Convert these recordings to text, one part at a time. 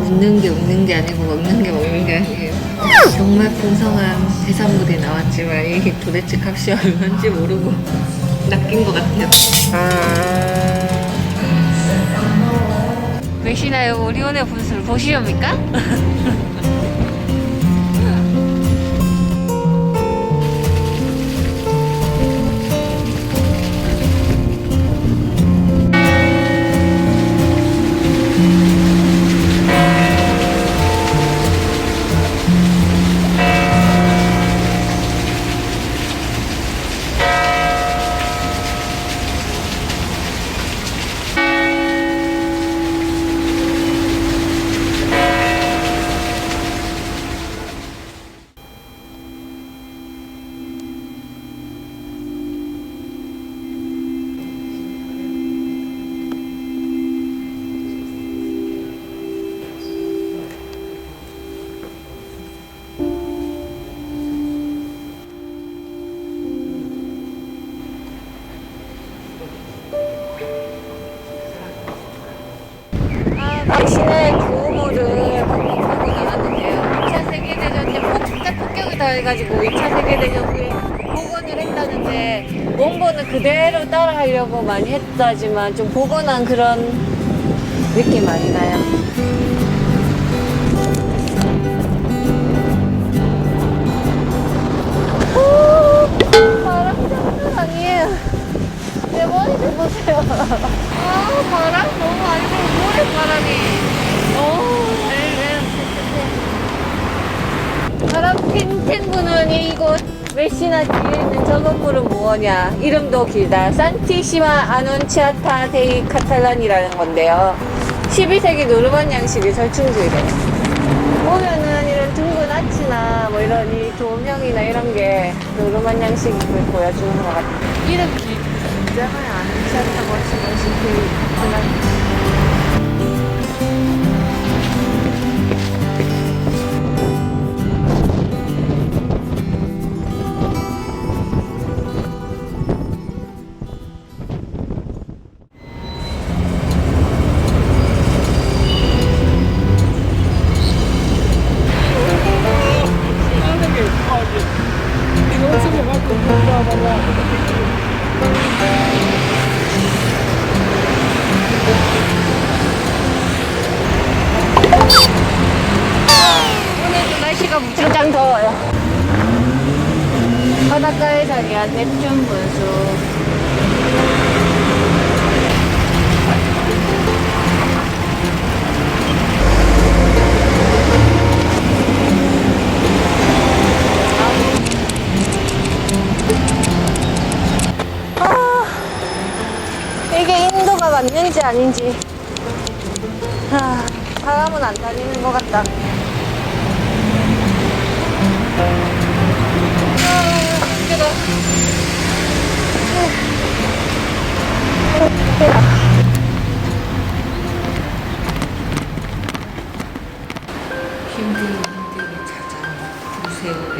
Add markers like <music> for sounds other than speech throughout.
웃는 게 웃는 게 아니고 먹는 게 먹는 게 아니에요. 정말 풍성한 해산물이 나왔지만 이게 도대체 값이 얼마인지 모르고 낚인 것 같아요. 보시나요? 오리온의 분수를 보시렵니까? <laughs> 폭격이 당해가지고 2차 세계대전 후에 복원을 했다는데 원본은 그대로 따라하려고 많이 했다지만 좀 복원한 그런 느낌 많이 나요. 부는 이곳 메시나 뒤에 있는 저 건물은 뭐냐? 이름도 길다. 산티시마 아논치아타 데이 카탈란이라는 건데요. 12세기 노르만 양식의 절충지래요. 보면은 이런 둥근 아치나 뭐 이런 이 조명이나 이런 게 노르만 양식을 보여주는 것 같아요. 이름 길 굉장히 아는 치아타 멋있는 시티 바닷가에 자리한 넵튠 분수. 아, 이게 인도가 맞는지 아닌지. 아, 사람은 안 다니는 것 같다. 힘들게 힘들게 찾아온 구세우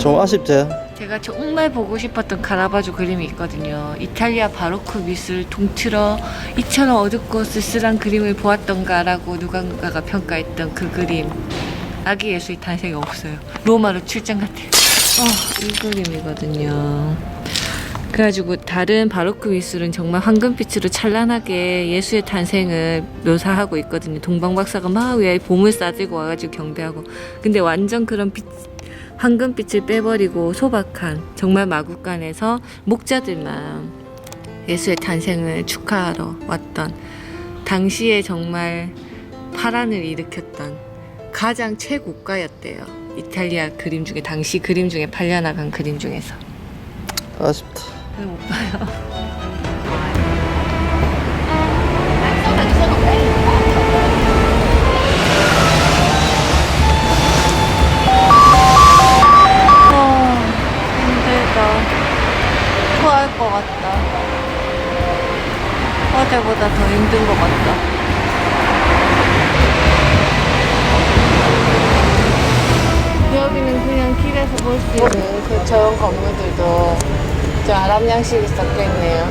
좀 아쉽대. 제가 정말 보고 싶었던 카라바조 그림이 있거든요. 이탈리아 바로크 미술 통틀어 이처럼 어둡고 쓸쓸한 그림을 보았던가라고 누군가가 평가했던 그 그림. 아기 예수의 탄생이 없어요. 로마로 출장 같아요. 어, 이 그림이거든요. 그래가지고 다른 바로크 미술은 정말 황금빛으로 찬란하게 예수의 탄생을 묘사하고 있거든요. 동방 박사가 막 위에 봄을 싸들고 와가지고 경배하고. 근데 완전 그런 빛, 황금빛을 빼버리고 소박한 정말 마국간에서 목자들만 예수의 탄생을 축하하러 왔던 당시에 정말 파란을 일으켰던 가장 최고가였대요. 이탈리아 그림 중에 당시 그림 중에 팔려나간 그림 중에서. 아쉽다. 못 봐요. 어제보다 더 힘든 것 같다. 여기는 그냥 길에서 볼 수 있는 그 저런 건물들도 저 아랍 양식이 섞여 있네요.